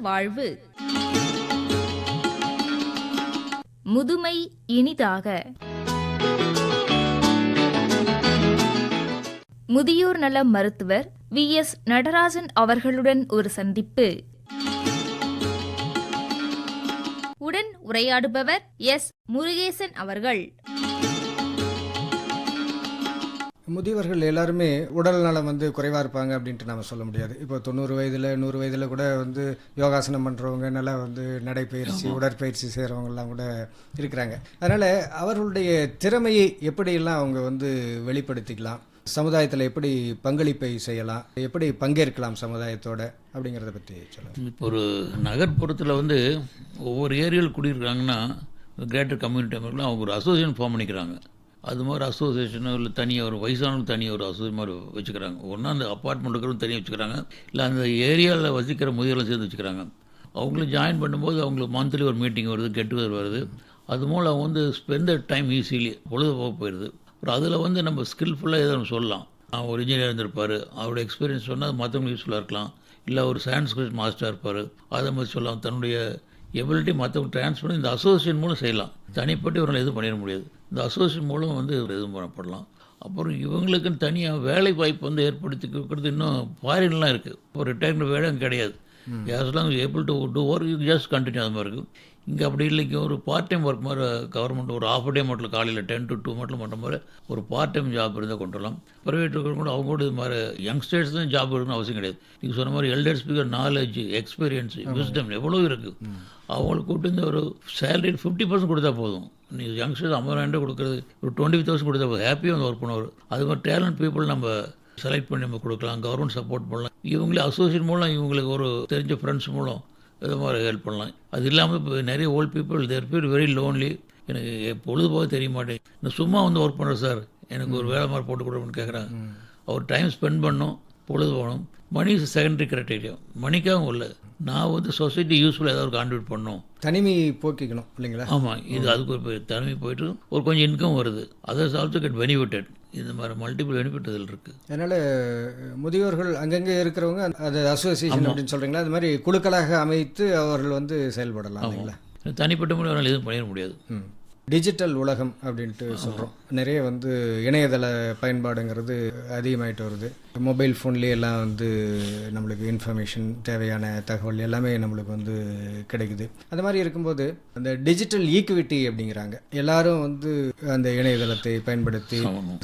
வாழ்வு. முதுமை இனிதாக. முதியோர் நல மருத்துவர் வி. எஸ். நடராஜன் அவர்களுடன் ஒரு சந்திப்பு. உடன் உரையாடுபவர் எஸ். முருகேசன் அவர்கள். முதியவர்கள் எல்லாருமே உடல் நலம் வந்து குறைவாக இருப்பாங்க அப்படின்ட்டு நம்ம சொல்ல முடியாது. இப்போ தொண்ணூறு வயதில் நூறு வயதில் கூட வந்து யோகாசனம் பண்ணுறவங்க நல்லா வந்து நடைப்பயிற்சி உடற்பயிற்சி செய்கிறவங்கலாம் கூட இருக்கிறாங்க. அதனால் அவர்களுடைய திறமையை எப்படியெல்லாம் அவங்க வந்து வெளிப்படுத்திக்கலாம் சமுதாயத்தில் எப்படி பங்களிப்பை செய்யலாம் எப்படி பங்கேற்கலாம் சமுதாயத்தோட அப்படிங்கிறத பற்றி சொல்லுங்கள் இப்போ ஒரு நகர்ப்புறத்தில் வந்து ஒவ்வொரு ஏரியாவில் குடியிருக்காங்கன்னா கிரேட்டர் கம்யூனிட்டி அவங்க ஒரு அசோசியேஷன் ஃபார்ம் பண்ணிக்கிறாங்க. அது மாதிரி அசோசியேஷனோ இல்லை தனியாக ஒரு வயசானவங்க தனியாக ஒரு அசோசிய மாதிரி வச்சுக்கிறாங்க. ஒன்றா அந்த அப்பார்ட்மெண்ட் இருக்கிறவங்க தனியாக வச்சுக்கிறாங்க. இல்லை அந்த ஏரியாவில் வசிக்கிற முதியோர்களை சேர்ந்து வச்சுக்கிறாங்க. அவங்களும் ஜாயின் பண்ணும்போது அவங்களுக்கு மந்த்லி ஒரு மீட்டிங் வருது கெட் வருது. அது மூலம் அவங்க வந்து ஸ்பெண்ட் டைம் ஈஸிலி பொழுதுபோக்கு போயிடுது. அப்புறம் அதில் வந்து நம்ம ஸ்கில்ஃபுல்லாக எதை நம்ம சொல்லலாம். அவன் ஒரு இன்ஜினியர் இருந்திருப்பார். அவரோட எக்ஸ்பீரியன்ஸ் சொன்னால் மற்றவங்களுக்கு யூஸ்ஃபுல்லாக இருக்கலாம். இல்லை ஒரு சான்ஸ்கிரிட் மாஸ்டர் இருப்பார். அதை மாதிரி சொல்லலாம். தன்னுடைய எபிலிட்டி மற்றவங்க ட்ரான்ஸ்ஃபர் இந்த அசோசியேஷன் மூலம் செய்யலாம். தனிப்பட்டு இவரால் எதுவும் பண்ணிட முடியாது. இந்த அசோசியேஷன் மூலம் வந்து இவர் எதுவும் பண்ணப்படலாம் அப்புறம் இவங்களுக்குன்னு தனியாக வேலை வாய்ப்பு வந்து ஏற்படுத்தி கொடுக்குறது இன்னும் ஃபாரின்லாம் இருக்குது இப்போ ரிட்டையர்மெண்ட் வேலை கிடையாது. As long as able to do work. You just continue அது மாதிரி இருக்குது இங்கே அப்படி இல்லைங்க ஒரு பார்ட் டைம் ஒர்க் மாதிரி கவர்மெண்ட் ஒரு ஆஃப் டே மட்டும் காலையில் டென் டு டூ மட்டும் பண்ணுற மாதிரி ஒரு பார்ட் டைம் ஜாப் இருந்தால் கொண்டு வரலாம். ப்ரைவேட் கூட அவங்க கூட இது மாதிரி யங்ஸ்டர்ஸ் தான் ஜாப் இருக்கணும்னு அவசியம் கிடையாது. நீங்கள் சொன்ன மாதிரி elder speaker knowledge experience wisdom எவ்வளோ இருக்குது அவங்களுக்கு கூட்டு இந்த ஒரு சேலரி ஃபிஃப்டி பர்சன்ட் கொடுத்தா போதும். நீங்கள் யங்ஸ்டர்ஸ் ஐம்பதாயிரம் கொடுக்குறது ஒரு டுவெண்ட்டி தௌசண்ட் கொடுத்தா போதும். ஹாப்பியாக வந்து ஒர்க் பண்ணுவார். அது மாதிரி டேலண்ட் பீப்புள் நம்ம செலக்ட் பண்ணி நம்ம கொடுக்கலாம் கவர்மெண்ட் சப்போர்ட் பண்ணலாம். இவங்களே அசோசியேட் மூலம் இவங்களுக்கு ஒரு தெரிஞ்ச ஃப்ரெண்ட்ஸ் மூலம் இது மாதிரி ஹெல்ப் பண்ணலாம். அது இல்லாமல் இப்போ நிறைய old people there feel very lonely எனக்கு பொழுதுபோக தெரிய மாட்டேன் நான் சும்மா வந்து ஒர்க் பண்ணுறேன் சார் எனக்கு ஒரு வேலை மாதிரி போட்டு கொடுக்கணும்னு கேட்குறாங்க அவர் டைம் ஸ்பெண்ட் பண்ணணும் பொழுது போகணும். மணி இஸ் செகண்டரி கிரைட்டீரியா மணிக்காகவும் இல்லை. நான் வந்து சொசைட்டி யூஸ்ஃபுல்லாக ஏதாவது கான்ட்ரிபியூட் பண்ணணும் தனிமை போக்கிக்கணும் இல்லைங்களா? ஆமாம் இது அதுக்கு ஒரு தனிமை போயிட்டு ஒரு கொஞ்சம் இன்கம் வருது. அதர்ஸ் ஆல்சோ கெட் பெனிஃபிட்டட் இந்த மாதிரி மல்டிபிள் பெனிஃபிட் இதில் இருக்குது அதனால் முதியோர்கள் அங்கங்கே இருக்கிறவங்க அது அசோசியேஷன் அப்படின்னு சொல்கிறீங்களா அது மாதிரி குழுக்களாக அமைத்து அவர்கள் வந்து செயல்படலாம் இல்லைங்களா? தனிப்பட்ட முறையில் எதுவும் பண்ணிட முடியாது. டிஜிட்டல் உலகம் அப்படின்ட்டு சொல்கிறோம் நிறைய வந்து இணையதள பயன்பாடுங்கிறது அதிகமாயிட்டு வருது. மொபைல் ஃபோன்லேயே எல்லாம் வந்து நம்மளுக்கு இன்ஃபர்மேஷன் தேவையான தகவல் எல்லாமே நம்மளுக்கு வந்து கிடைக்குது. அந்த மாதிரி இருக்கும்போது அந்த டிஜிட்டல் ஈக்குவிட்டி அப்படிங்கிறாங்க. எல்லாரும் வந்து அந்த இணையதளத்தை பயன்படுத்தி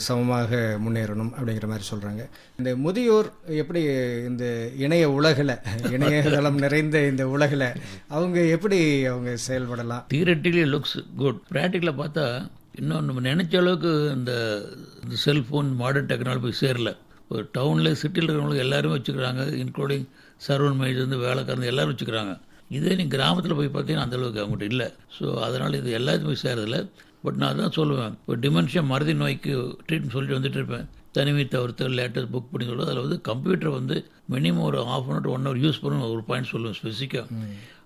சமமாக முன்னேறணும் அப்படிங்கிற மாதிரி சொல்கிறாங்க இந்த முதியோர் எப்படி இந்த இணைய உலகில் இணையதளம் நிறைந்த இந்த உலகில் அவங்க எப்படி அவங்க செயல்படலாம்? தியரட்டிக்கலி லுக்ஸ் குட் ப்ராக்டிக்கலாக பார்த்தா இன்னும் நம்ம நினச்ச அளவுக்கு இந்த இந்த செல்ஃபோன் மாடர்ன் டெக்னாலஜி போய் சேரல. ஒரு டவுனில் சிட்டியில் இருக்கிறவங்களுக்கு எல்லாருமே வச்சுக்கிறாங்க. இன்க்ளூடிங் சர்வன் மைஸ் வந்து வேலைக்காரங்க எல்லாரும் வச்சுக்கிறாங்க. இதே நீ கிராமத்தில் போய் பார்த்தீங்கன்னா அந்தளவுக்கு அவங்ககிட்ட இல்லை. ஸோ அதனால் இது எல்லாத்தையும் போய் சேரதில்லை. பட் நான் தான் சொல்லுவேன். இப்போ டிமென்ஷியா மருதி நோய்க்கு ட்ரீட்மெண்ட் சொல்லிட்டு வந்துட்டு இருப்பேன். தனிமை தவிர்த்து லேட்டஸ்ட் புக் பண்ணி சொல்லுவோம் அதில் வந்து கம்ப்யூட்டர் வந்து மினிமம் ஒரு half an hour one hour use பண்ணணும். ஒரு பாயிண்ட் சொல்லுவேன் ஸ்பெசிஃபிக்காக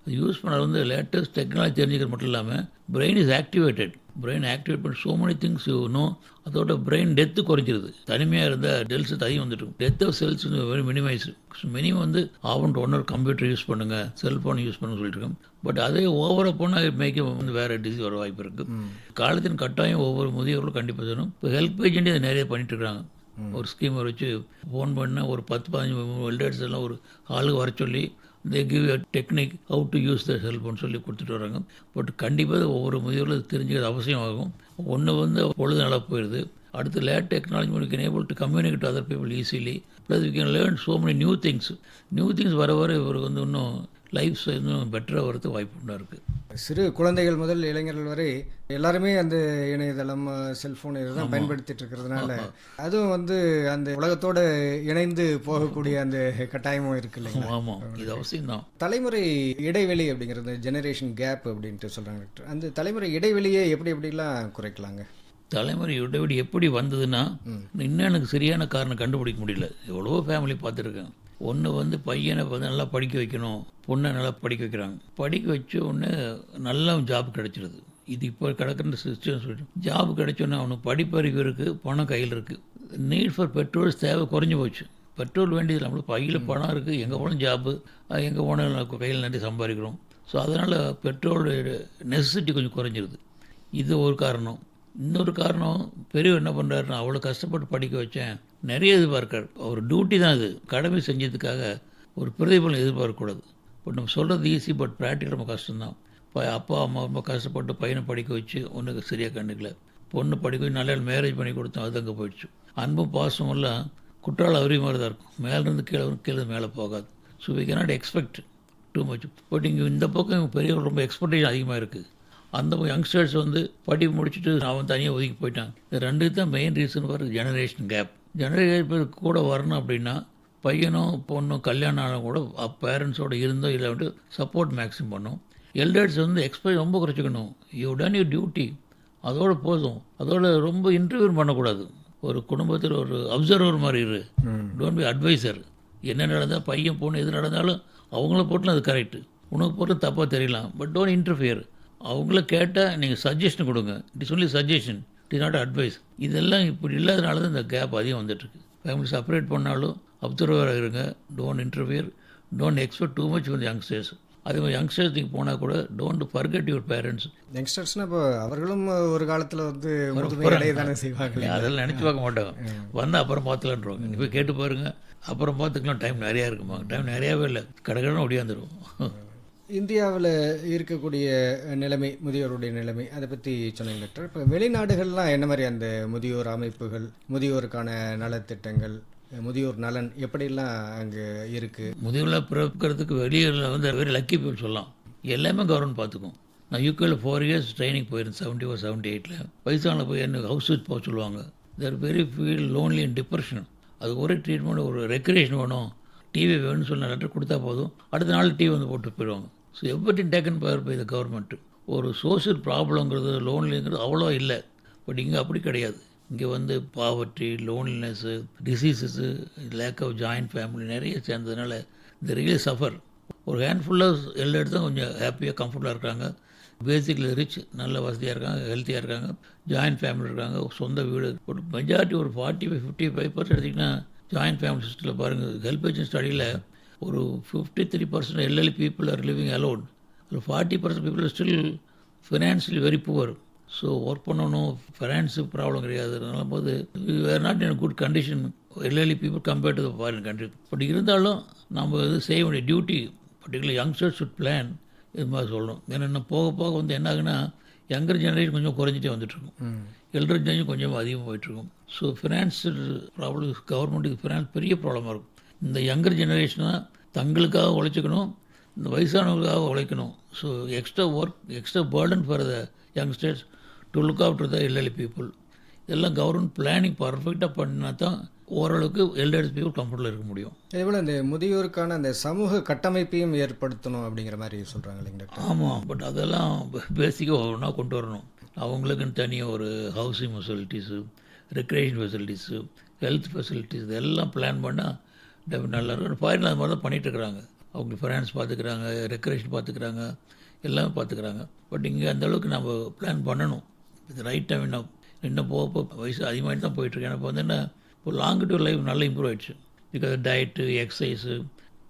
அது யூஸ் பண்ண வந்து லேட்டஸ்ட் டெக்னாலஜி தெரிஞ்சுக்கிறது மட்டும் இல்லாமல் brain is activated brain activate பண்ணி ஸோ மெனி திங்ஸ் நோ அதோட பிரெயின் டெத்து குறைஞ்சிருது. தனிமையாக இருந்தால் டெல்ஸ் அதிகம் வந்துட்டு death of cells minimise minimum வந்து half an one hour computer use பண்ணுங்கள் செல்ஃபோன் யூஸ் பண்ணுங்க சொல்லிட்டு பட் அதே ஓவராக போனால் மேய்க்க வந்து வேறு டிசீஸ் வர வாய்ப்பு இருக்குது காலத்தின் கட்டாயம் ஒவ்வொரு முதியவர்களும் கண்டிப்பாக சொல்லணும் இப்போ ஹெல்ப் ஏஜென்ட் இதை நிறைய பண்ணிட்டு இருக்காங்க. ஒரு ஸ்கீமை வச்சு ஃபோன் பண்ணால் ஒரு பத்து பதினஞ்சு வெல்டர்ஸ் எல்லாம் ஒரு ஆளுக்கு வர சொல்லி they give a technique how to use the cellphone சொல்லி கொடுத்துட்டு வராங்க. பட் கண்டிப்பாக ஒவ்வொரு முதியோர்களும் தெரிஞ்சுக்கிறது அவசியம் ஆகும் ஒன்று வந்து பொழுது நல்லா போயிடுது. அடுத்து லேட் டெக்னாலஜி மூலம் can able to communicate other people easily plus we can learn so many new things new things வர வர இவருக்கு வந்து இன்னும் லைஃப் இன்னும் பெட்டராக வரதுக்கு வாய்ப்பு இருக்குது சிறு குழந்தைகள் முதல் இளைஞர்கள் வரை எல்லாருமே அந்த இணையதளம் செல்போன் இதெல்லாம் பயன்படுத்திட்டு இருக்கிறதுனால அதுவும் வந்து அந்த உலகத்தோட இணைந்து போகக்கூடிய அந்த கட்டாயமும் இருக்கு இல்லைங்களா? ஆமாம் இது அவசியம்தான். தலைமுறை இடைவெளி அப்படிங்கிறது ஜெனரேஷன் கேப் அப்படின்ட்டு சொல்றாங்க. டாக்டர் அந்த தலைமுறை இடைவெளியை எப்படி எப்படிலாம் குறைக்கலாங்க? தலைமுறை இடைவெளி எப்படி வந்ததுன்னா இன்னும் எனக்கு சரியான காரணம் கண்டுபிடிக்க முடியல. எவ்வளவோ ஃபேமிலி பார்த்துருக்கேன். ஒன்று வந்து பையனை வந்து நல்லா படிக்க வைக்கணும். பொண்ணை நல்லா படிக்க வைக்கிறாங்க. படிக்க வச்ச உடனே நல்லா ஜாப் கிடைச்சிடுது இது இப்போ கிடக்கிற சிஸ்டம் சொல்லிட்டு. ஜாப் கிடைச்சோன்னே அவனுக்கு படிப்பறிவு இருக்குது பணம் கையில் இருக்குது நீட் ஃபார் பெட்ரோல்ஸ் தேவை குறைஞ்சி போச்சு. பெட்ரோல் வேண்டியது நம்மளுக்கு பையில் பணம் இருக்குது எங்கே போனாலும் ஜாப்பு எங்கே போனாலும் கையில் நிறைய சம்பாதிக்கிறோம். ஸோ அதனால் பெட்ரோல் நெசசிட்டி கொஞ்சம் குறைஞ்சிருது. இது ஒரு காரணம். இன்னொரு காரணம் பெரியவர் என்ன பண்ணுறாருன்னா அவ்வளோ கஷ்டப்பட்டு படிக்க வச்சேன். நிறைய எதிர்பார்க்கார் அவர் டியூட்டி தான் அது. கடமை செஞ்சதுக்காக ஒரு பிரதிபலன் எதிர்பார்க்கக்கூடாது. பட் நம்ம சொல்கிறது ஈஸி பட் ப்ராக்டிக்கல் ரொம்ப கஷ்டம்தான். இப்போ அப்பா அம்மா ரொம்ப கஷ்டப்பட்டு பையனை படிக்க வச்சு ஒன்றுக்கு சரியாக கண்டுக்கல. பொண்ணு படிக்க வச்சு நல்ல மேரேஜ் பண்ணி கொடுத்தோம் அது அங்கே போயிடுச்சு. அன்பும் பாசமும் எல்லாம் குற்றால அவரி மாதிரி தான் இருக்கும். மேலேருந்து கீழே வரும் கீழே மேலே போகாது. So we cannot expect too much but இங்கே இந்த பக்கம் பெரியவர் ரொம்ப எக்ஸ்பெக்டேஷன் அதிகமாக இருக்குது அந்த யங்ஸ்டர்ஸ் வந்து படிப்பு முடிச்சுட்டு அவன் தனியாக ஒதுக்கி போயிட்டான் இது ரெண்டு தான் மெயின் ரீசன் வர ஜெனரேஷன் கேப் ஜெனரேஷன் கூட வரணும் அப்படின்னா பையனும் பொண்ணும் கல்யாணம் ஆனாலும் கூட பேரண்ட்ஸோட இருந்தோ இல்லை வந்து சப்போர்ட் மேக்ஸிமம் பண்ணும். எல்டர்ஸ் வந்து எக்ஸ்பெக்ட் ரொம்ப குறைச்சிக்கணும். யூ டன் யூ டியூட்டி அதோட போதும். அதோட ரொம்ப இன்டர்வியூ பண்ணக்கூடாது. ஒரு குடும்பத்தில் ஒரு அப்சர்வர் மாதிரி இரு. டோன்ட் பி அட்வைசர் என்ன நடந்தால் பையன் பொண்ணு எது நடந்தாலும் அவங்கள போட்டுலாம் அது கரெக்டு உனக்கு போட்டு தப்பாக தெரியலாம். பட் டோன்ட் இன்டர்ஃபியர் அவங்கள கேட்டால் நீங்கள் சஜஷன் கொடுங்க. It is only suggestion it is not advice இதெல்லாம் இப்படி இல்லாதனால தான் இந்த கேப் அதிகம் வந்துட்டுருக்கு. ஃபேமிலி செப்பரேட் பண்ணாலும் அப்சர்வராக இருங்க. Don't interfere don't expect too much வந்து யங்ஸ்டர்ஸ் அதே மாதிரி யங்ஸ்டர்ஸ் நீங்கள் போனால் கூட டோன்ட் ஃபர்கெட் யுவர் பேரண்ட்ஸ் யங்ஸ்டர்ஸ்னால் இப்போ அவர்களும் ஒரு காலத்தில் வந்து செய்வாங்க. அதெல்லாம் நினச்சி பார்க்க மாட்டாங்க வந்தால் அப்புறம் பார்த்துலான்றவாங்க போய் கேட்டு பாருங்க. அப்புறம் பார்த்துக்கலாம். டைம் நிறையா இருக்குமா டைம் நிறையாவே இல்லை. கடற்கடன்னு ஒடியாந்துருவோம் இந்தியாவில் இருக்கக்கூடிய நிலைமை முதியோருடைய நிலைமை அதை பற்றி சொன்னீங்க டாக்டர். இப்போ வெளிநாடுகள்லாம் என்ன மாதிரி அந்த முதியோர் அமைப்புகள் முதியோருக்கான நலத்திட்டங்கள் முதியோர் நலன் எப்படிலாம் அங்கே இருக்குது முதியோரில் பிறக்கிறதுக்கு வெளியூரில் வந்து வெரி லக்கி பீப்புள் சொல்லலாம். எல்லாமே கவர்மெண்ட் பார்த்துக்கும். நான் யூகேல ஃபோர் இயர்ஸ் ட்ரைனிங் போயிருந்தேன் செவன்ட்டி ஃபோர் செவன்ட்டி எயிட்டில் வயசான போய் எனக்கு ஹவுஸ் வித் போக சொல்லுவாங்க. There very feel lonely and depression அது ஒரே ட்ரீட்மெண்ட் ஒரு ரெக்ரேஷன் வேணும். டிவி வேணும்னு சொன்ன லெட்டர் கொடுத்தா போதும். அடுத்த நாள் டிவி வந்து போட்டு போயிடுவாங்க. ஸோ எவ்வளோ taken power by the government ஒரு சோஷியல் ப்ராப்ளங்கிறது லோன்லிங்கிறது அவ்வளோ இல்லை. பட் இங்கே அப்படி கிடையாது. இங்கே வந்து poverty loneliness diseases lack of joint family நிறைய சேர்ந்ததுனால இந்த ரியலி சஃபர் ஒரு ஹேண்ட்ஃபுல்லாக எல்லா இடத்தும் கொஞ்சம் ஹாப்பியாக கம்ஃபர்டபுளாக இருக்காங்க. பேசிக்கில் ரிச் நல்ல வசதியாக இருக்காங்க ஹெல்த்தியாக இருக்காங்க. ஜாயின்ட் ஃபேமிலி இருக்காங்க சொந்த வீடு. ஒரு மெஜாரிட்டி ஒரு forty five fifty five percent எடுத்திங்கன்னா ஜாயின்ட் ஃபேமிலி சிஸ்டத்தில் பாருங்கள் ஹெல்ப் ஏஜென்ட் ஸ்டடியில் ஒரு ஃபிஃப்டி த்ரீ பர்சன்ட் எல்எல்இ பீப்புள் ஆர் லிவிங் அலோன் ஒரு forty percent people still financially very poor so work பண்ணணும் ஃபைனான்ஸு ப்ராப்ளம் கிடையாது. போது we're not in good condition எல்எல்இ people compared to foreign country but இருந்தாலும் நம்ம இது செய்ய வேண்டிய duty particular youngsters should plan இது மாதிரி சொல்லணும். ஏன்னா இன்னும் போக போக வந்து என்ன ஆகுன்னா யங்கர் ஜெனரேஷன் கொஞ்சம் குறைஞ்சிட்டே வந்துட்டுருக்கும். எல்டர் ஜெனரேஷன் கொஞ்சம் அதிகமாக போயிட்டுருக்கும். ஸோ ஃபினான்ஸ் ப்ராப்ளம் கவர்மெண்ட்டுக்கு ஃபினான்ஸ் பெரிய ப்ராப்ளமாக இருக்கும். இந்த யங்கர் ஜெனரேஷனாக தங்களுக்காக உழைச்சிக்கணும் இந்த வயசானவங்களுக்காக உழைக்கணும். So extra work extra burden for the youngsters to look after the எல்எல்இ people இதெல்லாம் கவர்மெண்ட் பிளானிங் பர்ஃபெக்டாக பண்ணால் தான் ஓரளவுக்கு எல்டர்ஸ் பீப்புள் கம்ஃபர்டபுளாக இருக்க முடியும். அதே போல் இந்த முதியோருக்கான அந்த சமூக கட்டமைப்பையும் ஏற்படுத்தணும் அப்படிங்கிற மாதிரி சொல்கிறாங்க இல்லைங்க டாக்டர்? ஆமாம் பட் அதெல்லாம் பேசிக்காக ஒன்றா கொண்டு வரணும். அவங்களுக்குன்னு தனியாக ஒரு housing facilities recreation facilities health facilities இதெல்லாம் பிளான் பண்ணால் நல்லா இருக்கும் ஃபாரின் அது மாதிரி தான் பண்ணிகிட்டு இருக்கிறாங்க அவங்க ஃபைனான்ஸ் பார்த்துக்கிறாங்க ரெக்ரேஷன் பார்த்துக்கிறாங்க எல்லாமே பார்த்துக்கிறாங்க. பட் இங்கே அந்த அளவுக்கு நம்ம பிளான் பண்ணணும். இது ரைட் டைம் இன்னும் இன்னும் போக போக வயசு அதிகமாகிட்டு தான் போயிட்டுருக்கு இப்போ வந்து என்ன இப்போ லாங் டூ லைஃப் நல்லா இம்ப்ரூவ் ஆயிடுச்சு. Because diet exercise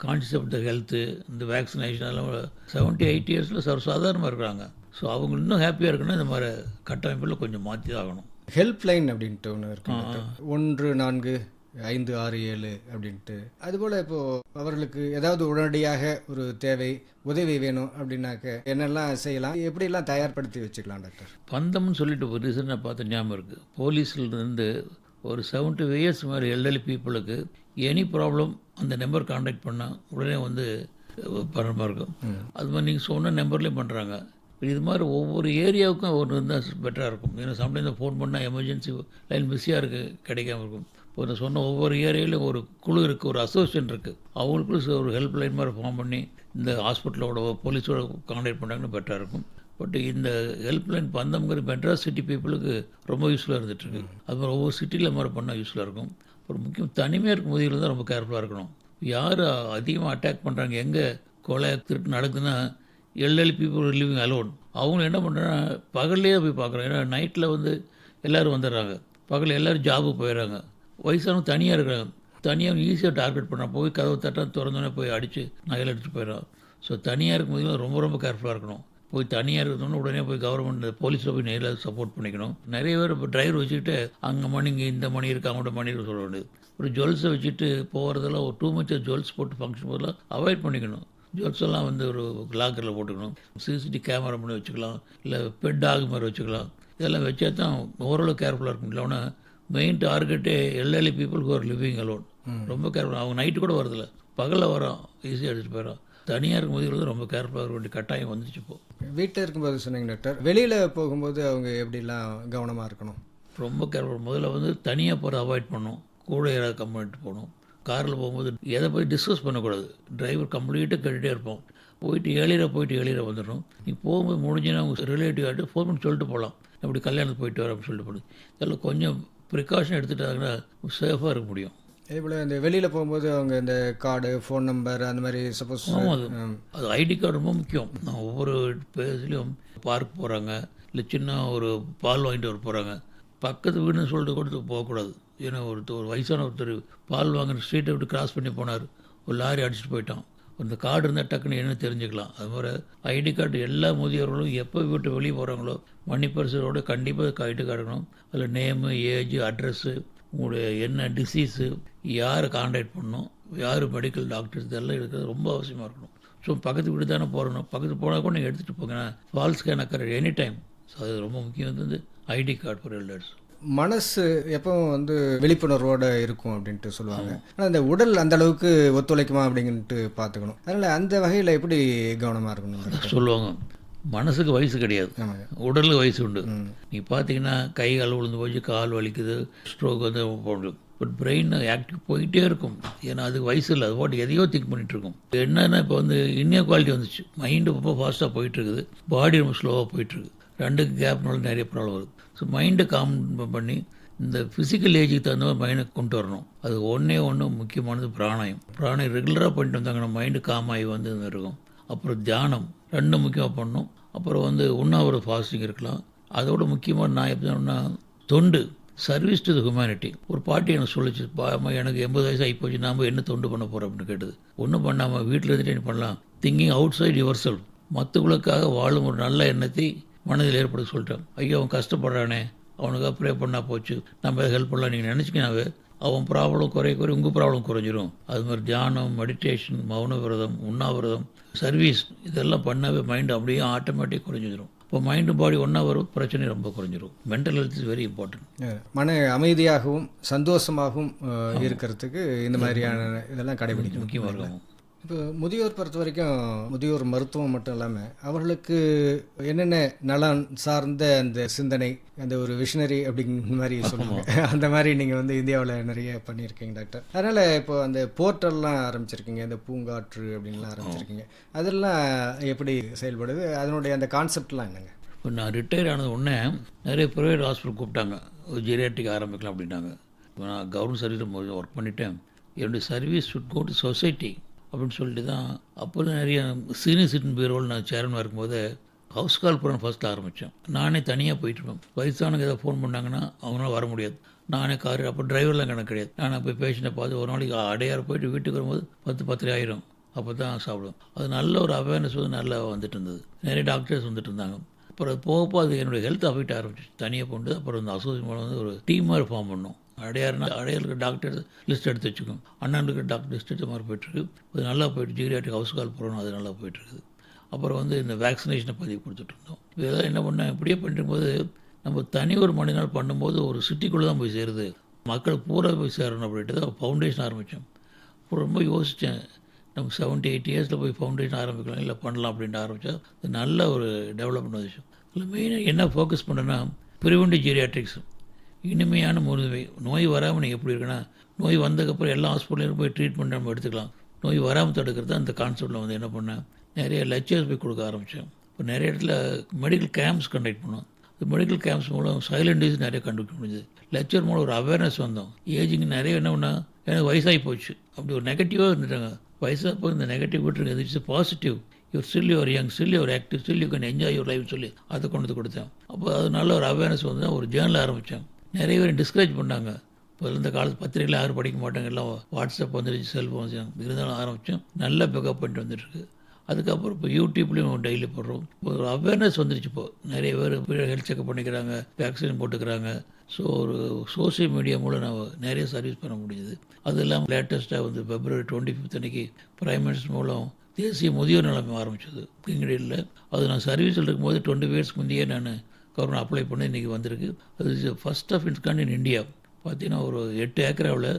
concept health இந்த வேக்சினேஷன் எல்லாம் செவன்ட்டி எயிட் இயர்ஸில் சர்வ சாதாரணமாக இருக்கிறாங்க. ஸோ அவங்க இன்னும் ஹாப்பியாக இருக்கணும் இந்த மாதிரி கட்டமைப்பில் கொஞ்சம் மாற்றி ஆகணும். ஹெல்ப் லைன் அப்படின்ட்டு ஒன்று இருக்கு. ஒன்று நான்கு ஐந்து ஆறு ஏழு அப்படின்ட்டு. அதுபோல் இப்போது அவர்களுக்கு ஏதாவது உடனடியாக ஒரு தேவை உதவி வேணும் அப்படின்னாக்க என்னெல்லாம் செய்யலாம்? எப்படியெல்லாம் தயார்படுத்தி வச்சுக்கலாம் டாக்டர்? பந்தம்னு சொல்லிட்டு ஒரு ரீசனாக பார்த்த ஞாபகம் இருக்குது போலீஸ்லேருந்து ஒரு செவன்ட்டி இயர்ஸ் மாதிரி எல்டர்லி பீப்புளுக்கு எனி ப்ராப்ளம் அந்த நம்பர் காண்டாக்ட் பண்ணால் உடனே வந்து பண்ணுற மாதிரி இருக்கும். அது மாதிரி நீங்கள் சொன்ன நம்பர்லேயும் பண்ணுறாங்க இது மாதிரி ஒவ்வொரு ஏரியாவுக்கும் ஒன்று இருந்தால் பெட்டராக இருக்கும். ஏன்னா சம்டைம்ஸ் ஃபோன் பண்ணால் எமர்ஜென்சி லைன் பிஸியாக இருக்குது கிடைக்காம இருக்கும். நான் சொன்ன ஒவ்வொரு ஏரியாவிலும் ஒரு குழு இருக்குது ஒரு அசோசியேஷன் இருக்குது அவங்களுக்குள்ள ஒரு ஹெல்ப் லைன் மாதிரி ஃபார்ம் பண்ணி இந்த ஹாஸ்பிட்டலோட போலீஸோட காண்டாக்ட் பண்ணாங்கன்னா பெட்டராக இருக்கும். பட் இந்த ஹெல்ப்லைன் பந்தம்ங்கிற மெட்ராஸ் சிட்டி பீப்புளுக்கு ரொம்ப யூஸ்ஃபுல்லாக இருந்துகிட்ருக்கு அது மாதிரி ஒவ்வொரு சிட்டியில் மாதிரி பண்ணால் யூஸ்ஃபுல்லாக இருக்கும். அப்புறம் முக்கியம் தனிமையாக இருக்கும் முதியில் தான் ரொம்ப கேர்ஃபுல்லாக இருக்கணும். யார் அதிகமாக அட்டாக் பண்ணுறாங்க எங்கே கொலை திருட்டு நடக்குதுன்னா எல்எல் பீப்புள் லிவிங் அலோன் அவங்க என்ன பண்ணுறாங்க பகல்லையே போய் பார்க்குறாங்க. ஏன்னா நைட்டில் வந்து எல்லோரும் வந்துடுறாங்க. பகல் எல்லோரும் ஜாபுக்கு போயிடுறாங்க. வயசானவங்க தனியாக இருக்கிறாங்க தனியாக ஈஸியாக டார்கெட் பண்ணால் போய் கதவு தட்டாக திறந்தோடனே போய் அடித்து நகையில் எடுத்துட்டு போயிடும் ஸோ தனியாக இருக்கும்போது ரொம்ப ரொம்ப கேர்ஃபுல்லாக இருக்கணும். போய் தனியாக இருக்கிறதோன்னு உடனே போய் கவர்மெண்ட் போலீஸில் போய் நேரில் சப்போர்ட் பண்ணிக்கணும். நிறைய பேர் இப்போ டிரைவர் வச்சுக்கிட்டு அங்கே மணி இங்கே இந்த மணி இருக்குது அவங்கள்ட்ட மணி இருக்கு சொல்ல வேண்டியது. ஒரு ஜுவல்ஸை வச்சுட்டு போகிறதெல்லாம் ஒரு டூ மச் ஜுவல்ஸ் போட்டு ஃபங்க்ஷன் போதெல்லாம் அவாய்ட் பண்ணிக்கணும். ஜுவல்ஸ் எல்லாம் வந்து ஒரு லாக்கரில் போட்டுக்கணும். சிசிடிவி கேமரா பண்ணி வச்சுக்கலாம். இல்லை பெட் டாக் மாதிரி வச்சுக்கலாம். இதெல்லாம் வச்சா தான் ஓரளவு கேர்ஃபுல்லாக இருக்கும் இல்லைன்னா மெயின் டார்கெட்டே எல்எல்இ people who are living alone ரொம்ப கேர்ஃபுல் அவங்க நைட்டு கூட வரதில்ல பகலில் வரோம் ஈஸியாக அடிச்சுட்டு போயிடும் தனியாக இருக்கும்போது வந்து ரொம்ப கேர்ஃபுல்லாக இருக்க வேண்டிய கட்டாயம் வந்துச்சு இப்போ. வீட்டில் இருக்கும்போது சொன்னீங்க டாக்டர் வெளியில் போகும்போது அவங்க எப்படிலாம் கவனமாக இருக்கணும்? ரொம்ப கேர்ஃபுல் முதல்ல வந்து தனியாக போகிறத அவாய்ட் பண்ணணும். கூட யாராவது கம்ப்ளைண்ட் போகணும் காரில் போகும்போது எதை போய் டிஸ்கஸ் பண்ணக்கூடாது. டிரைவர் கம்ப்ளீட்டாக கேட்டுகிட்டே இருப்போம். போயிட்டு ஏழிர போயிட்டு ஏழிர வந்துடணும் நீ போகும்போது முடிஞ்சுன்னா அவங்க ரிலேட்டிவ் ஆகிட்டு ஃபோன் பண்ணி சொல்லிட்டு போகலாம். இப்படி கல்யாணத்துக்கு போயிட்டு வர அப்படின்னு சொல்லிட்டு போடு இதெல்லாம் கொஞ்சம் ப்ரிகாஷன் எடுத்துட்டாங்கன்னா சேஃபாக இருக்க முடியும். அதே போல் இந்த வெளியில் போகும்போது அவங்க இந்த கார்டு ஃபோன் நம்பர் அந்த மாதிரி சப்போஸ் அது அது ஐடி கார்டு ரொம்ப முக்கியம். நான் ஒவ்வொரு பேஸ்லேயும் பார்க் போகிறாங்க இல்லை சின்ன ஒரு பால் வாங்கிட்டு வர போகிறாங்க பக்கத்து வீடுன்னு சொல்லிட்டு கொடுத்து போகக்கூடாது ஏன்னா ஒருத்தர் ஒரு வயசான ஒருத்தர் பால் வாங்கின ஸ்ட்ரீட்டை விட்டு கிராஸ் பண்ணி போனார். ஒரு லாரி அடிச்சுட்டு போயிட்டான். இந்த கார்டு இருந்தால் டக்குன்னு என்ன தெரிஞ்சுக்கலாம். அது மாதிரி ஐடி கார்டு எல்லா முதியோர்களும் எப்போ வீட்டு வெளியே போகிறாங்களோ மன்னிப்பரிசோட கண்டிப்பாக ஐடி கார்டு இருக்கணும். அதில் நேமு ஏஜ் அட்ரஸ்ஸு உங்களுடைய என்ன டிசீஸு யார் காண்டாக்ட் பண்ணணும் யார் மெடிக்கல் டாக்டர்ஸ் இதெல்லாம் இருக்கிறது ரொம்ப அவசியமாக இருக்கணும். ஸோ பக்கத்து வீடு தானே போகிறணும் பக்கத்து போனால் கூட நீங்கள் எடுத்துகிட்டு போங்க. Falls can occur any time so அது ரொம்ப முக்கியம். வந்து ஐடி கார்டு ஃபார் எல்டர்ஸ் மனசு எப்பவும் வந்து விழிப்புணர்வோட இருக்கும் அப்படின்ட்டு சொல்லுவாங்க. ஆனால் இந்த உடல் அந்த அளவுக்கு ஒத்துழைக்குமா அப்படின்ட்டு பார்த்துக்கணும். அதனால் அந்த வகையில் எப்படி கவனமாக இருக்கணும்? சொல்லுவாங்க. மனசுக்கு வயசு கிடையாது. உடலுக்கு வயசு உண்டு. நீ பார்த்தீங்கன்னா கை கால் விழுந்து போச்சு கால் வலிக்குது ஸ்ட்ரோக் வந்து போடும் பட் பிரெயின் ஆக்டிவ் போயிட்டே இருக்கும். ஏன்னா அதுக்கு வயசு இல்லை. அது பாட்டு எதையோ திங்க் பண்ணிட்டு இருக்கும். என்னன்னா இப்போ வந்து இன்னிய குவாலிட்டி வந்துச்சு. மைண்டு ரொம்ப ஃபாஸ்ட்டாக போயிட்டு இருக்குது. பாடி ரொம்ப ஸ்லோவாக போயிட்டு இருக்கு ரெண்டுக்கு கேப்னால நிறைய ப்ராப்ளம் வருது. ஸோ மைண்டை காம் பண்ணி இந்த ஃபிசிக்கல் ஏஜுக்கு தகுந்த மாதிரி மைண்டை கொண்டு வரணும். அது ஒன்றே ஒன்று முக்கியமானது பிராணாயம். பிராணாயம் ரெகுலராக பண்ணிட்டு வந்தாங்கன்னா மைண்டு காம் ஆகி வந்து இருக்கும். அப்புறம் தியானம் ரெண்டும் முக்கியமாக பண்ணணும். அப்புறம் வந்து உண்ணாவிரத ஃபாஸ்டிங் இருக்கலாம். அதோட முக்கியமாக நான் எப்படி சொன்னா தொண்டு. சர்வீஸ் டு த ஹியூமனிட்டி ஒரு பாட்டி எனக்கு சொல்லிச்சு பாமா எனக்கு எண்பது வயசு ஆகி போச்சு நாம என்ன தொண்டு பண்ண போகிறோம் அப்படின்னு கேட்டது. ஒன்றும் பண்ணாமல் வீட்டில் இருந்துட்டு என்ன பண்ணலாம்? Thinking outside yourself மற்றவங்களுக்காக வாழும் ஒரு நல்ல எண்ணத்தை மனதில் ஏற்படுத்த சொல்லிட்டேன். ஐயோ அவன் கஷ்டப்படுறானே. அவனுக்காக ப்ரே பண்ணால் போச்சு. நம்ம ஹெல்ப் பண்ணலாம். நீங்கள் நினச்சிக்கினாவே அவன் ப்ராப்ளம் குறைய குறைய உங்கள் ப்ராப்ளம் குறைஞ்சிரும். அது மாதிரி தியானம் மெடிடேஷன் மௌன விரதம் உண்ணாவிரதம் சர்வீஸ் இதெல்லாம் பண்ணாவே மைண்டு அப்படியே ஆட்டோமேட்டிக் குறைஞ்சிரும். இப்போ மைண்டு பாடி ஒன்றா வரும் பிரச்சனை ரொம்ப குறைஞ்சிரும். Mental health is very important மன அமைதியாகவும் சந்தோஷமாகவும் இருக்கிறதுக்கு இந்த மாதிரியான இதெல்லாம் கடைபிடிக்கணும். முக்கியமாக இருக்கும் இப்போ முதியோர் பொறுத்த வரைக்கும் முதியோர் மருத்துவம் மட்டும் இல்லாமல் அவர்களுக்கு என்னென்ன நலன் சார்ந்த அந்த சிந்தனை அந்த ஒரு விஷனரி அப்படிங்கிற மாதிரி சொல்லுவாங்க. அந்த மாதிரி நீங்கள் வந்து இந்தியாவில் நிறைய பண்ணியிருக்கீங்க டாக்டர். அதனால் இப்போ அந்த போர்ட்டல்லாம் ஆரம்பிச்சிருக்கீங்க இந்த பூங்காற்று அப்படின்லாம் ஆரம்பிச்சிருக்கீங்க. அதெல்லாம் எப்படி செயல்படுது? அதனுடைய அந்த கான்செப்ட்லாம் என்னங்க? இப்போ நான் ரிட்டையர் ஆனது உடனே நிறைய ப்ரைவேட் ஹாஸ்பிட்டல் கூப்பிட்டாங்க. ஒரு ஜெரியாட்டிக் ஆரம்பிக்கலாம் அப்படின்னாங்க. இப்போ நான் கவர்மெண்ட் சர்வீஸில் ஒர்க் பண்ணிட்டேன். என்னுடைய service should go to society அப்படின்னு சொல்லிட்டு தான் அப்போல்லாம் நிறைய சீனியர் சிட்டின் பீரோல் நான் சேர்மனாக இருக்கும்போது ஹவுஸ் கால் ப்ரோக்ராம் ஃபஸ்ட்டு ஆரம்பித்தேன் நானே தனியாக போயிட்டுருப்பேன் வயசானவங்க ஏதாவது ஃபோன் பண்ணாங்கன்னா அவங்களால வர முடியாது. நானே கார் அப்போ டிரைவர்லாம் கணக்கு கிடையாது. நான் போய் பேஷண்ட்டை பார்த்து ஒரு நாளைக்கு அடையாறு போயிட்டு வீட்டுக்கு வரும்போது பத்து பத்தரை ஆயிரும். அப்போ தான் சாப்பிடுவோம் அது நல்ல ஒரு அவேர்னஸ் வந்து நல்லா வந்துட்டு இருந்தது. நிறைய டாக்டர்ஸ் வந்துட்டு இருந்தாங்க. அப்புறம் போகப்போ போக போக அது என்னுடைய ஹெல்த் அஃபெக்ட் ஆரம்பிச்சு தனியாக கொண்டு அப்புறம் இந்த அசோசியேஷன் மூலம் வந்து ஒரு டீம் மாதிரி ஃபார்ம் பண்ணோம். அடையாறுனா அடையாருக்கு டாக்டர் லிஸ்ட் எடுத்து வச்சுக்கோங்க அண்ணனுக்கு டாக்டர் லிஸ்ட் எடுத்த மாதிரி போயிட்டுருக்கு. அது நல்லா போயிட்டு ஜீரியாட்டிக் ஹவுஸ் கால் போகிறோம் அது நல்லா போயிட்டுருக்குது. அப்புறம் வந்து இந்த வேக்சினேஷனை பதிவு கொடுத்துட்ருந்தோம் இதெல்லாம் என்ன பண்ணேன் இப்படியே பண்ணிருக்கும்போது நம்ம தனி ஒரு மணி நாள் பண்ணும்போது ஒரு சிட்டிக்குள்ளே தான் போய் சேருது. மக்கள் பூரா போய் சேரணும் அப்படின்ட்டு தான் ஃபவுண்டேஷன் ஆரம்பித்தோம் அப்புறம் ரொம்ப யோசித்தேன் நம்ம செவன்ட்டி எயிட் இயர்ஸில் போய் ஃபவுண்டேஷன் ஆரம்பிக்கலாம் இல்லை பண்ணலாம் அப்படின்ட்டு ஆரம்பித்தா அது நல்ல ஒரு டெவலப்மெண்ட் விஷயம் இல்லை மெயினாக என்ன ஃபோக்கஸ் பண்ணேன்னா ப்ரிவென்டிவ் ஜீரியாட்ரிக்ஸ் இனிமையான முழுமை நோய் வராமல் நீங்கள் எப்படி இருக்குன்னா நோய் வந்ததுக்கப்புறம் எல்லா ஹாஸ்பிட்டலையும் போய் ட்ரீட்மெண்ட் நம்ம எடுத்துக்கலாம். நோய் வராமல் தடுக்கிறது அந்த கான்செப்டில் வந்து என்ன பண்ணேன் நிறைய லெக்சர்ஸ் போய் கொடுக்க ஆரம்பித்தேன் இப்போ நிறைய இடத்துல மெடிக்கல் கேம்ப்ஸ் கண்டக்ட் பண்ணோம் மெடிக்கல் கேம்ப்ஸ் மூலம் சைலண்ட் டிசீஸ் நிறைய கண்டுபிடிக்க முடிஞ்சது. லெக்சர் மூலம் ஒரு அவேர்னஸ் வந்தோம். ஏஜிங் நிறைய என்ன பண்ணால் எனக்கு வயசாகி போச்சு. அப்படி ஒரு நெகட்டிவாக இருந்துட்டாங்க. வயசாக போய் இந்த நெகட்டிவ் விட்டுருங்க. இது positive your still your young still your active still you can enjoy your life சொல்லி அதை கொண்டு வந்து கொடுத்தேன். அப்போ அது நல்ல ஒரு அவேர்னஸ் வந்து ஒரு ஜேர்னல் ஆரம்பித்தேன் நிறைய பேர் டிஸ்கரேஜ் பண்ணாங்க இப்போ இந்த காலத்து பத்திரிகையில் யாரும் படிக்க மாட்டாங்க. எல்லாம் வாட்ஸ்அப் வந்துருச்சு செல்ஃபோன் இருந்தாலும் ஆரம்பித்தோம் நல்லா பிக்கப் பண்ணிட்டு வந்துட்டுருக்கு. அதுக்கப்புறம் இப்போ யூடியூப்லேயும் டெய்லி போடுறோம். இப்போ ஒரு அவேர்னஸ் வந்துருச்சு இப்போ. நிறைய பேர் ஹெல்த் செக்அப் பண்ணிக்கிறாங்க வேக்சின் போட்டுக்கிறாங்க. ஸோ ஒரு சோஷியல் மீடியா மூலம் நான் நிறைய சர்வீஸ் பண்ண முடியுது. அது இல்லாமல் லேட்டஸ்ட்டாக வந்து பிப்ரவரி டுவெண்ட்டி ஃபிஃப்த் அன்னைக்கு பிரைம் மினிஸ்டர் மூலம் தேசிய முதியோர் நிலைமை ஆரம்பிச்சது. கிங்கடியில் அது நான் சர்வீஸில் இருக்கும்போது டுவெண்ட்டி இயர்ஸ் முந்தையே நான் கவர்மெண்ட் அப்ளை பண்ணி இன்றைக்கி வந்திருக்கு. அது first of its kind in India பார்த்தீங்கன்னா ஒரு எட்டு ஏக்கராவில்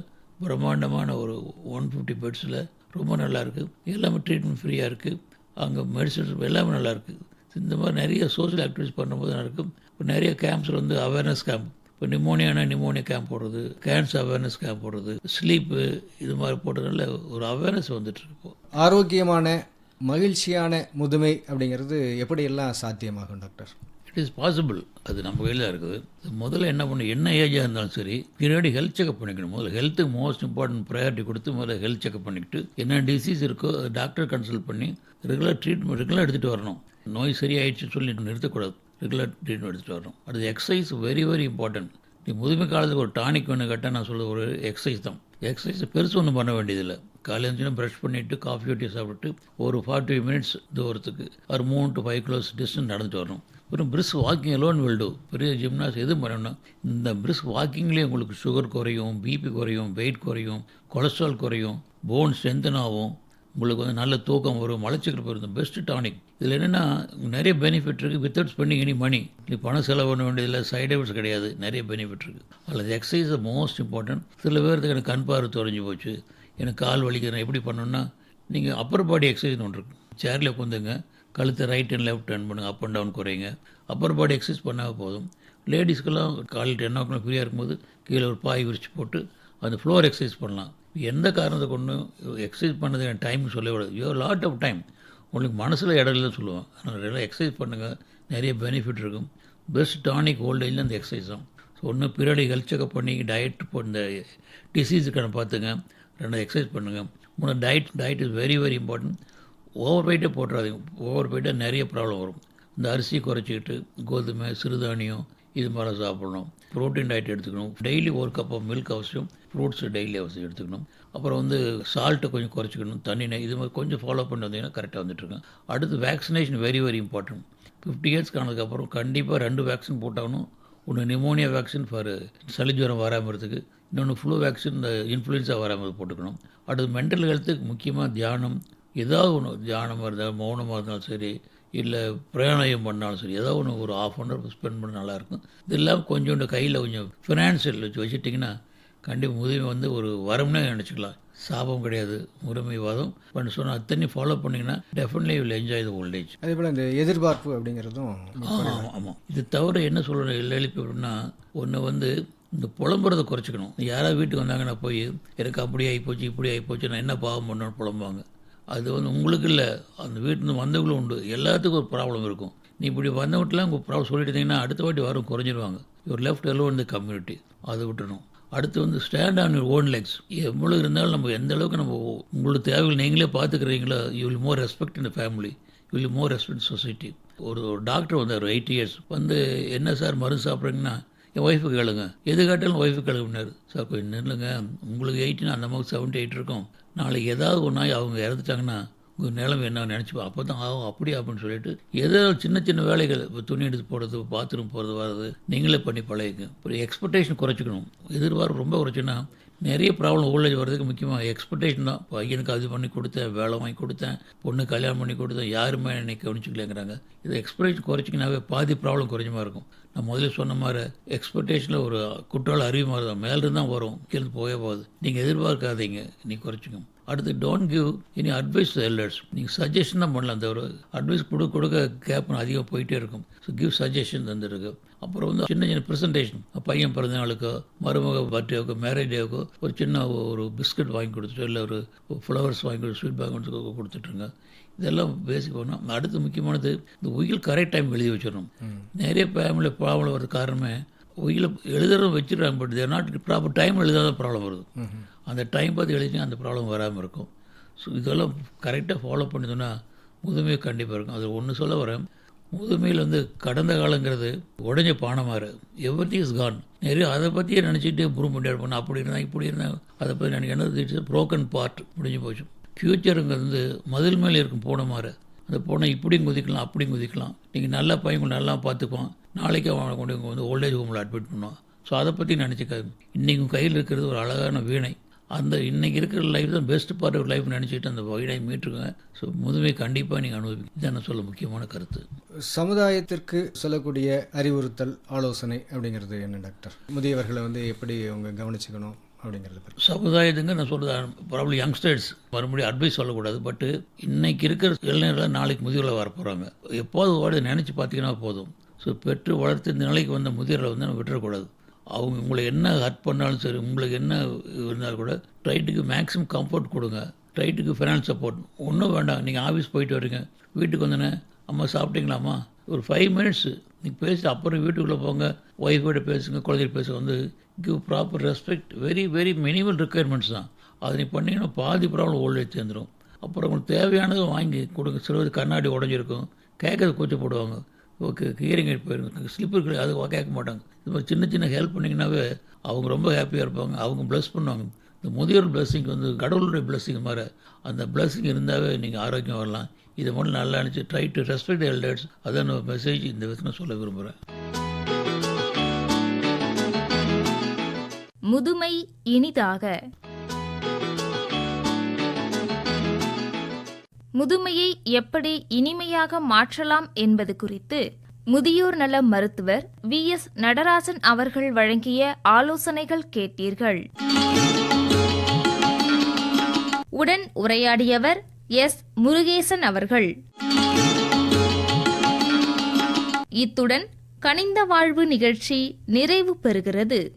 பிரம்மாண்டமான ஒரு ஒன் ஃபிஃப்டி பெட்ஸில் ரொம்ப நல்லா இருக்குது எல்லாமே ட்ரீட்மெண்ட் ஃப்ரீயாக இருக்குது அங்கே மெடிசன்ஸ் எல்லாமே நல்லாயிருக்கு இந்த மாதிரி நிறைய சோஷியல் ஆக்டிவிட்டிஸ் பண்ணும்போது நல்லா இருக்கும். இப்போ நிறைய கேம்ப்ஸில் வந்து அவேர்னஸ் கேம்ப் இப்போ நிமோனியானா நிமோனியா கேம்ப் போடுறது கேன்சர் அவேர்னஸ் கேம்ப் போடுறது ஸ்லீப்பு இது மாதிரி போடுறதுனால ஒரு அவேர்னஸ் வந்துட்டு இருக்கு ஆரோக்கியமான மகிழ்ச்சியான முதுமை அப்படிங்கிறது எப்படியெல்லாம் சாத்தியமாகும் டாக்டர்? இட் இஸ் பாசிபிள் அது நம்ம கையில் இருக்குது. முதல்ல என்ன பண்ணணும் என்ன ஏஜாக இருந்தாலும் சரி பின்னாடி ஹெல்த் செக்அப் பண்ணிக்கணும். முதல்ல ஹெல்த்துக்கு மோஸ்ட் இம்பார்ட்டன்ட் ப்ரையாரிட்டி கொடுத்து முதல்ல ஹெல்த் செக்அப் பண்ணிக்கிட்டு என்ன டிசீஸ் இருக்கோ டாக்டர் கன்சல்ட் பண்ணி ரெகுலர் ட்ரீட்மெண்ட் ரெகுலர் எடுத்துகிட்டு வரணும். நோய் சரியாயிடுச்சுன்னு சொல்லி நிறுத்தக்கூடாது. ரெகுலர் ட்ரீட்மெண்ட் எடுத்துகிட்டு வரணும். அடுத்து எக்ஸசைஸ் வெரி வெரி இம்பார்ட்டன்ட் நீ முதுமை காலத்துக்கு ஒரு டானிக் ஒன்று கேட்டால் நான் சொல்ல ஒரு எக்ஸசைஸ் தான். எக்ஸசைஸ் பெருசு ஒன்றும் பண்ண வேண்டியதில்லை. காலையில் இருந்துச்சுன்னா ப்ரஷ் பண்ணிவிட்டு காஃபி டீ சாப்பிட்டு ஒரு ஃபார்ட்டி மினிட்ஸ் தூரத்துக்கு ஒரு மூணு டு ஃபைவ் கிலோஸ் டிஸ்டன்ஸ் நடந்துட்டு வரணும். வெறும் brisk walking alone will do பெரிய ஜிம்னாஸ் எதுவும் பண்ணணும் இந்த பிரிஸ்க் வாக்கிங்லேயே உங்களுக்கு சுகர் குறையும் பிபி குறையும் வெயிட் குறையும் கொலஸ்ட்ரால் குறையும் போன் ஸ்ட்ரென்தன் ஆகும். உங்களுக்கு வந்து நல்ல தூக்கம் வரும் மலச்சிக்கல் போயிருந்தோம் பெஸ்ட் டானிக் இதில் என்னென்னா நிறைய பெனிஃபிட் இருக்குது வித்தவுட் ஸ்பெண்டிங் எனி மணி நீ பணம் செலவு பண்ண வேண்டியதில்லை. சைட் எஃபெக்ட்ஸ் கிடையாது. நிறைய பெனிஃபிட் இருக்குது அல்லது எக்ஸசைஸ் மோஸ்ட் இம்பார்ட்டன்ட் சில பேருக்கு எனக்கு கண் பார்வை தொலைஞ்சு போச்சு. எனக்கு கால் வலிக்கிறேன் எப்படி பண்ணணும்னா நீங்கள் அப்பர் பாடி எக்ஸசைஸ் ஒன்று இருக்கு. சேரில் உட்காந்துங்க கழுத்தை ரைட் அண்ட் லெஃப்ட் டர்ன் பண்ணுங்கள் அப் அண்ட் டவுன் குறையுங்க அப்பர் பாடி எக்ஸசைஸ் பண்ணால் போதும். லேடிஸ்க்கெல்லாம் காலையில் டென் ஓ கிளாக் ஃப்ரீயாக இருக்கும்போது கீழே ஒரு பாய் விரிச்சு போட்டு அந்த ஃப்ளோர் எக்ஸசைஸ் பண்ணலாம். எந்த காரணத்தை கொண்டு எக்ஸசைஸ் பண்ணது என் டைம் சொல்லக்கூடாது யூ லாட் ஆஃப் டைம் உங்களுக்கு மனசில் இடம் இல்லைன்னு சொல்லுவேன் அதனால் நல்லா எக்ஸசைஸ் பண்ணுங்கள் நிறைய பெனிஃபிட் இருக்கும். பெஸ்ட் டானிக் ஓல்டேஜில் அந்த எக்ஸசைஸ் தான். ஸோ ஒன்று பீரியடி ஹெல்த் செக்அப் பண்ணி டயட் இப்போ இந்த டிசீஸுக்கான பார்த்துங்க. ரெண்டு எக்ஸசைஸ் பண்ணுங்கள் மூணு diet diet is very very important over வெயிட்டே போட்டுறாதீங்க. ஓவர் வெயிட்டாக நிறைய ப்ராப்ளம் வரும். இந்த அரிசி குறைச்சிக்கிட்டு கோதுமை சிறுதானியம் இது மாதிரி சாப்பிடணும். ப்ரோட்டீன் டயட் எடுத்துக்கணும். டெய்லி ஒரு கப் ஆஃப் மில்க் அவசியம். ஃப்ரூட்ஸ் டெய்லி அவசியம் எடுத்துக்கணும். அப்புறம் வந்து சால்ட்டை கொஞ்சம் குறைச்சிக்கணும். தண்ணி இது மாதிரி கொஞ்சம் ஃபாலோ பண்ணி வந்தீங்கன்னா கரெக்டாக வந்துட்டுருக்கேன் அடுத்து vaccination very very important fifty years ஆனதுக்கப்புறம் கண்டிப்பாக ரெண்டு வேக்சின் போட்டாகணும். ஒன்று நிமோனியா வேக்சின் ஃபார் சளி ஜுரம் வராமல் இருக்கிறதுக்கு இன்னொன்று ஃப்ளூ வேக்சின் இந்த இன்ஃப்ளூயன்ஸா வராமல் போட்டுக்கணும். அடுத்து மென்டல் ஹெல்த்துக்கு முக்கியமாக தியானம் ஏதாவது ஒன்று தியானமாக இருந்தால் மௌனமாக இருந்தாலும் சரி இல்லை பிரயாணம் பண்ணாலும் சரி ஏதோ ஒன்று ஒரு ஆஃப் அன் ஹவர் ஸ்பெண்ட் பண்ண நல்லாயிருக்கும் இது இல்லாமல் கொஞ்சோண்டு கையில் கொஞ்சம் ஃபினான்ஷியல் வச்சு வச்சுட்டிங்கன்னா கண்டிப்பாக முதுமை வந்து ஒரு வரம்னே நினச்சிக்கலாம். சாபம் கிடையாது முழுமைவாதம். பண்ண சொன்னால் அத்தனை ஃபாலோ பண்ணிங்கன்னா definitely will enjoy the old age அதே போல் இந்த எதிர்பார்ப்பு அப்படிங்கிறதும் ஆமாம் ஆமாம் இது தவிர என்ன சொல்கிறேன் எழுப்பி அப்படின்னா ஒன்று வந்து இந்த புலம்புறதை குறைச்சிக்கணும். யாராவது வீட்டுக்கு வந்தாங்கன்னா போய் எனக்கு அப்படி ஆகிப்போச்சு இப்படி ஆகிப்போச்சு நான் என்ன பாவம் பண்ணணும்னு புலம்புவாங்க. அது வந்து உங்களுக்கு இல்லை. அந்த வீட்டில் வந்தவங்களும் உண்டு. எல்லாத்துக்கும் ஒரு ப்ராப்ளம் இருக்கும். நீ இப்படி வந்தவங்கட்டெலாம் உங்கள் ப்ராப்ளம் சொல்லிட்டீங்கன்னா அடுத்த வாட்டி வரும் குறைஞ்சிருவாங்க. ஒரு லெஃப்ட் எல்லோ இந்த கம்யூனிட்டி அதை விட்டுணும் அடுத்து வந்து stand on your own legs எவ்வளோ இருந்தாலும் நம்ம எந்த அளவுக்கு நம்ம உங்களுக்கு தேவைகள் நீங்களே பார்த்துக்கிறீங்களோ யூ வில் மோர் ரெஸ்பெக்ட் இந்த family you will more respect society ஒரு ஒரு டாக்டர் வந்தார் எயிட் இயர்ஸ் வந்து என்ன சார் மருந்து சாப்பிட்றீங்கன்னா என் ஒய்ஃபுக்கு கேளுங்க. எது கேட்டாலும் ஒய்ஃபு கேளுங்கன்னாரு சார் கொஞ்சம் நில்லுங்க உங்களுக்கு எயிட்டினா அந்த மாதிரி செவன்ட்டி எயிட் இருக்கும். நாளைக்கு ஏதாவது ஒன்றாய் அவங்க இறந்துட்டாங்கன்னா உங்கள் நிலம் என்ன நினச்சிப்போம் அப்போ தான் ஆகும் அப்படி அப்படின்னு சொல்லிட்டு ஏதோ சின்ன சின்ன வேலைகள் இப்போ துணி எடுத்து போடுறது பாத்ரூம் போகிறது வர்றது நீங்களே பண்ணி பழகிங்க இப்போ எக்ஸ்பெக்டேஷன் குறைச்சிக்கணும். எதிர்பார்ப்பு ரொம்ப குறைச்சின்னா நிறைய ப்ராப்ளம் ஓல்டேஜ் வர்றதுக்கு முக்கியமாக எக்ஸ்பெக்டேஷன் தான். பையனுக்கு அது பண்ணி கொடுத்தேன் வேலை வாங்கி கொடுத்தேன் பொண்ணு கல்யாணம் பண்ணி கொடுத்தேன் யாருமே என்னை கவனிச்சிக்கலங்கிறாங்க இது எக்ஸ்பெக்டேஷன் குறைச்சிங்கனாவே பாதி ப்ராப்ளம் குறைஞ்சமாக இருக்கும். நான் முதல்ல சொன்ன மாதிரி எக்ஸ்பெக்டேஷனில் ஒரு குற்றால அறிவு மாதிரி தான் மேலேருந்து தான் வரும். கீழே போகவே போகுது. நீங்கள் எதிர்பார்க்காதீங்க. நீ குறைச்சிக்கணும் அடுத்து don't give any advice elders நீங்கள் சஜஷன் தான் பண்ணலாம் தவிர அட்வைஸ் கொடுக்க கொடுக்க கேப் அதிகம் போயிட்டே இருக்கும். ஸோ கிவ் சஜஷன் தந்துருக்கு. அப்புறம் வந்து சின்ன சின்ன ப்ரெசன்டேஷன் பையன் பிறந்த நாளுக்கோ மருமக பர்த்டேவுக்கோ மேரேஜ் டேவுக்கோ ஒரு சின்ன ஒரு பிஸ்கட் வாங்கி கொடுத்துட்டு இல்லை ஒரு ஃப்ளவர்ஸ் வாங்கி கொடுத்து ஸ்வீட் வாங்கி கொடுத்து கொடுத்துட்ருங்க இதெல்லாம் பேசிக் பண்ணணும் அடுத்து முக்கியமானது இந்த உயில் கரெக்ட் டைம் எழுதி வச்சிடணும். நிறைய ஃபேமிலி ப்ராப்ளம் வர்றது காரணமே உயில எழுதுறதும் வச்சிடுறாங்க but there not proper time எழுதாத ப்ராப்ளம் வருது. அந்த டைம் பார்த்து எழுதினா அந்த ப்ராப்ளம் வராமல் இருக்கும். ஸோ இதெல்லாம் கரெக்டாக ஃபாலோ பண்ணிதுன்னா முதுமை கண்டிப்பாக இருக்கும். அது ஒன்று சொல்ல வரேன். முதுமையில் வந்து கடந்த காலங்கிறது உடஞ்ச பானை மாதிரி எவ்ரி இஸ் கான் நிறைய அதை பற்றியே நினச்சிட்டு இம்ப்ரூவ் பண்ணிட்டு இருப்போம். அப்படி இருந்தால் இப்படி இருந்தால் அதை பற்றி எனக்கு என்ன ப்ரோக்கன் பார்ட் முடிஞ்சு போச்சு. ஃப்யூச்சருங்கிறது வந்து மதில் மேலே இருக்கும் பூனை மாதிரி. அந்த பூனை இப்படியும் குதிக்கலாம் அப்படியும் குதிக்கலாம். நீங்கள் நல்லா பையன் நல்லா பார்த்துக்குவான் நாளைக்கு அவனை கொண்டு இங்கே வந்து ஓல்டேஜ் ஹோமில் அட்மிட் பண்ணுவான். ஸோ அதை பற்றி நினச்சிக்காது இன்றைக்கி கையில் இருக்கிறது ஒரு அழகான வீணை. அந்த இன்றைக்கி இருக்கிற லைஃப் தான் பெஸ்ட் பார்ட் ஆஃப் லைஃப் நினச்சிட்டு அந்த வகையை மீட்டுருங்க. ஸோ முதுமை கண்டிப்பாக நீங்கள் அனுபவிக்கும் இதான் நான் சொல்ல முக்கியமான கருத்து. சமுதாயத்திற்கு சொல்லக்கூடிய அறிவுறுத்தல் ஆலோசனை அப்படிங்கிறது என்ன டாக்டர்? முதியவர்களை வந்து எப்படி அவங்க கவனிச்சுக்கணும்? அப்படிங்கிறது சமுதாயத்துங்க நான் சொல்கிறது ப்ராப்ளம் யங்ஸ்டர்ஸ் மறுபடியும் அட்வைஸ் சொல்லக்கூடாது பட்டு இன்னைக்கு இருக்கிற இளைஞர்கள் நாளைக்கு முதியோரில் வர போகிறாங்க எப்போது வாடு நினச்சி பார்த்தீங்கன்னா போதும். ஸோ பெற்று வளர்த்து இந்த நிலைக்கு வந்த முதியோரில் வந்து நம்ம விட்டுறக்கூடாது. அவங்க உங்களை என்ன ஹர்ட் பண்ணாலும் சரி உங்களுக்கு என்ன இருந்தாலும் கூட ட்ரைட்டுக்கு மேக்ஸிமம் கம்ஃபர்ட் கொடுங்க. ட்ரைட்டுக்கு ஃபினான்ஸ் சப்போர்ட் ஒன்றும் வேண்டாம். நீங்கள் ஆஃபீஸ் போயிட்டு வரீங்க. வீட்டுக்கு வந்தோன்னே அம்மா சாப்பிட்டீங்களாம்மா? ஒரு ஃபைவ் மினிட்ஸு நீங்கள் பேசி அப்புறம் வீட்டுக்குள்ளே போங்க ஒய்ஃபோட பேசுங்க குழந்தைகள் பேச வந்து give proper respect very very minimal requirements தான். அதை நீ பண்ணீங்கன்னா பாதி ப்ராப்ளம் ஓல்டேஜ் சேர்ந்துடும் அப்புறம் உங்களுக்கு தேவையானதை வாங்கி கொடுங்க. சிலது கண்ணாடி உடஞ்சிருக்கும். கேட்கறது கூச்சப்படுவாங்க ஓகே ஹியரிங் எய்ட் போயிருங்க. ஸ்லிப்பர் கிடையாது அது கேட்க மாட்டாங்க. இது மாதிரி சின்ன சின்ன ஹெல்ப் பண்ணிங்கனாவே அவங்க ரொம்ப ஹாப்பியாக இருப்பாங்க. அவங்க ப்ளஸ் பண்ணுவாங்க. இந்த முதியோர் பிளஸ்ஸிங் வந்து கடவுளுடைய பிளஸ்ஸிங் மாதிரி. அந்த பிளஸ்ஸிங் இருந்தாவே நீங்கள் ஆரோக்கியம் வரலாம். இதை மட்டும் நல்லா நினச்சி ட்ரை டு ரெஸ்பெக்ட் எல்டர்ஸ் அதான் மெசேஜ் இந்த விதத்தில் சொல்ல விரும்புகிறேன் முதுமை இனிதாக. முதுமையை எப்படி இனிமையாக மாற்றலாம் என்பது குறித்து முதியோர் நல மருத்துவர் வி. எஸ். நடராஜன் அவர்கள் வழங்கிய ஆலோசனைகள் கேட்டீர்கள். உடன் உரையாடியவர் எஸ். முருகேசன் அவர்கள். இத்துடன் கனிந்த வாழ்வு நிகழ்ச்சி நிறைவு பெறுகிறது.